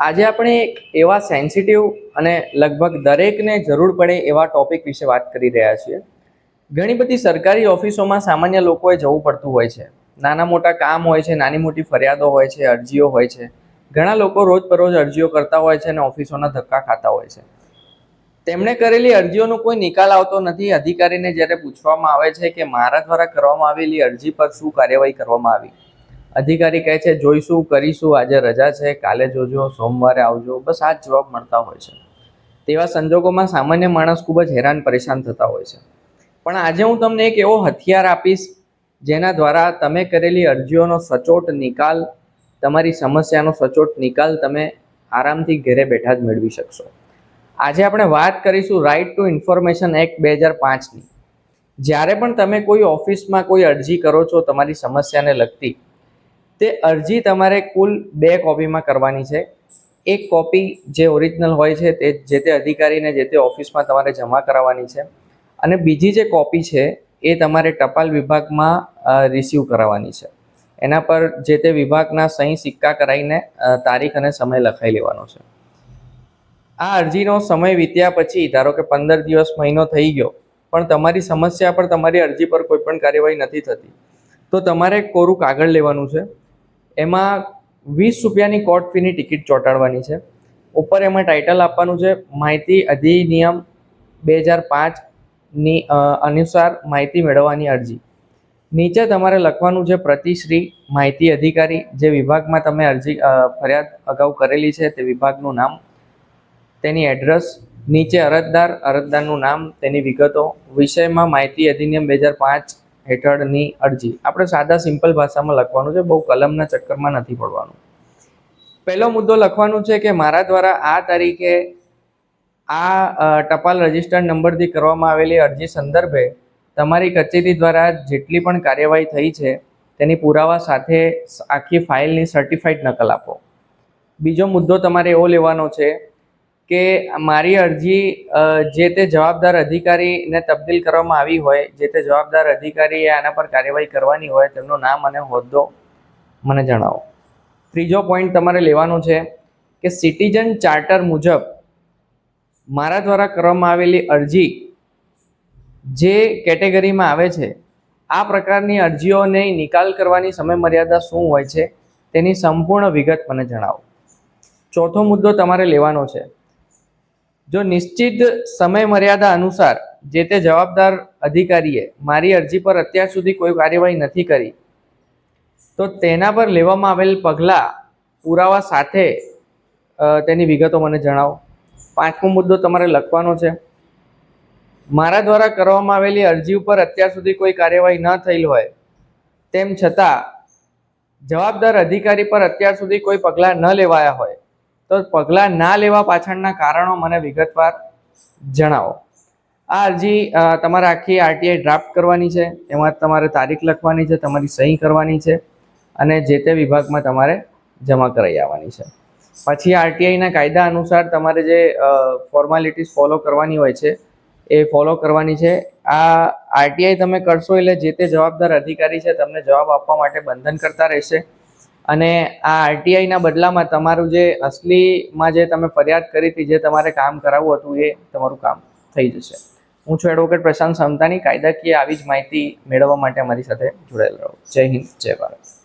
આજે આપણે એક એવા સેન્સિટિવ અને લગભગ દરેકને જરૂર પડે એવા ટોપિક વિશે વાત કરી રહ્યા છીએ. ઘણી બધી સરકારી ઓફિસોમાં સામાન્ય લોકોએ જવું પડતું હોય છે. નાના મોટા કામ હોય છે, નાની મોટી ફરિયાદો હોય છે, અરજીઓ હોય છે. ઘણા લોકો રોજબરોજ અરજીઓ કરતા હોય છે અને ઓફિસોના ધક્કા ખાતા હોય છે. તેમણે કરેલી અરજીઓનો કોઈ નિકાલ આવતો નથી. અધિકારીને જ્યારે પૂછવામાં આવે છે કે મારા દ્વારા કરવામાં આવેલી અરજી પર શું કાર્યવાહી કરવામાં આવી અધિકારી કહે છે, જોઈશું, કરીશું, આજે રજા છે, કાલે જોજો, સોમવારે આવજો. બસ આ જ જવાબ મળતા હોય છે. તેવા સંજોગોમાં સામાન્ય માણસ ખૂબ જ હેરાન, પરેશાન થતા હોય છે. પણ આજે હું તમને એક એવો હથિયાર આપીશ, જેના દ્વારા તમે કરેલી અરજીઓનો સચોટ નિકાલ, તમારી સમસ્યાનો સચોટ નિકાલ તમે આરામથી ઘરે બેઠા જ મેળવી શકશો. આજે આપણે વાત કરીશું રાઇટ ટુ ઇન્ફોર્મેશન એક્ટ બે હજાર પાંચની. જ્યારે પણ તમે કોઈ ઓફિસમાં કોઈ અરજી કરો છો, તમારી સમસ્યાને લગતી તે અરજી તમારે કુલ બે કોપીમાં કરવાની છે. એક કોપી જે ઓરિજિનલ હોય છે તે જે તે અધિકારીને જે તે ઓફિસમાં તમારે જમા કરાવવાની છે અને બીજી જે કોપી છે એ તમારે ટપાલ વિભાગમાં રિસીવ કરાવવાની છે. એના પર જે તે વિભાગના સહી સિક્કા કરાવીને તારીખ અને સમય લખાઈ લેવાનો છે. આ અરજીનો સમય વીત્યા પછી, ધારો કે પંદર દિવસ મહિનો થઈ ગયો, પણ તમારી સમસ્યા પર તમારી અરજી પર કોઈ પણ કાર્યવાહી નથી થતી, તો તમારે કોરું કાગળ લેવાનું છે? એમાં વીસ રૂપિયાની કોર્ટ ફીની ટિકિટ ચોંટાડવાની છે. ઉપર એમાં ટાઇટલ આપવાનું છે, માહિતી અધિનિયમ બે હજાર પાંચની અનુસાર માહિતી મેળવવાની અરજી. નીચે તમારે લખવાનું છે પ્રતિશ્રી માહિતી અધિકારી, જે વિભાગમાં તમે અરજી ફરિયાદ અગાઉ કરેલી છે, તે વિભાગનું નામ, તેની એડ્રેસ નીચે અરજદાર, અરજદારનું નામ, તેની વિગતો, વિષયમાં માહિતી અધિનિયમ બે હજાર પાંચ હેઠળની અરજી. આપણે સાદા, સિમ્પલ ભાષામાં લખવાનું છે, બહુ કલમના ચક્કરમાં નથી પડવાનું. પહેલો મુદ્દો લખવાનું છે કે મારા દ્વારા આ તારીખે આ ટપાલ રજિસ્ટર્ડ નંબરથી કરવામાં આવેલી અરજી સંદર્ભે તમારી કચેરી દ્વારા જેટલી પણ કાર્યવાહી થઈ છે, તેની પુરાવા સાથે આખી ફાઇલની સર્ટિફાઈડ નકલ આપો. બીજો મુદ્દો તમારે એવો લેવાનો છે કે મારી અરજી જે તે જવાબદાર અધિકારીને તબદીલ કરવામાં આવી હોય, જે તે જવાબદાર અધિકારીએ આના પર કાર્યવાહી કરવાની હોય, તેમનું નામ અને હોદ્દો મને જણાવો. ત્રીજો પોઈન્ટ તમારે લેવાનો છે કે સિટીઝન ચાર્ટર મુજબ મારા દ્વારા કરવામાં આવેલી અરજી જે કેટેગરીમાં આવે છે, આ પ્રકારની અરજીઓને નિકાલ કરવાની સમયમર્યાદા શું હોય છે, તેની સંપૂર્ણ વિગત મને જણાવો. ચોથો મુદ્દો તમારે લેવાનો છે જો નિશ્ચિત સમય મર્યાદા અનુસાર જે તે જવાબદાર અધિકારીએ મારી અરજી પર અત્યાર સુધી કોઈ કાર્યવાહી નથી કરી, તો તેના પર લેવામાં આવેલ પગલાં પુરાવા સાથે તેની વિગતો મને જણાવો. પાંચમો મુદ્દો તમારે લખવાનો છે. મારા દ્વારા કરવામાં આવેલી અરજી ઉપર અત્યાર સુધી કોઈ કાર્યવાહી ન થયેલ હોય, તેમ છતાં જવાબદાર અધિકારી પર અત્યાર સુધી કોઈ પગલાં ન લેવાયા હોય તો પગલાં ના લેવા પાછળના કારણો મને વિગતવાર જણાવો. આ અરજી તમારે આખી આરટીઆઈ ડ્રાફ્ટ કરવાની છે, એમાં તમારે તારીખ લખવાની છે, તમારી સહી કરવાની છે અને જે તે વિભાગમાં તમારે જમા કરાવી આવવાની છે. પછી આરટીઆઈના કાયદા અનુસાર તમારે જે ફોર્માલિટીઝ ફોલો કરવાની હોય છે, એ ફોલો કરવાની છે. આ આરટીઆઈ તમે કરશો એટલે જે તે જવાબદાર અધિકારી છે, તમને જવાબ આપવા માટે બંધન કરતા રહેશે. અને આ આરટીઆઈના બદલામાં તમારું જે અસલીમાં જે તમે ફરિયાદ કરી હતી, જે તમારે કામ કરાવવું હતું, એ તમારું કામ થઈ જશે. હું છું એડવોકેટ પ્રશાંત સમતાની કાયદાકીય આવી જ માહિતી મેળવવા માટે અમારી સાથે જોડાયેલ રહો. જય હિન્દ, જય ભારત.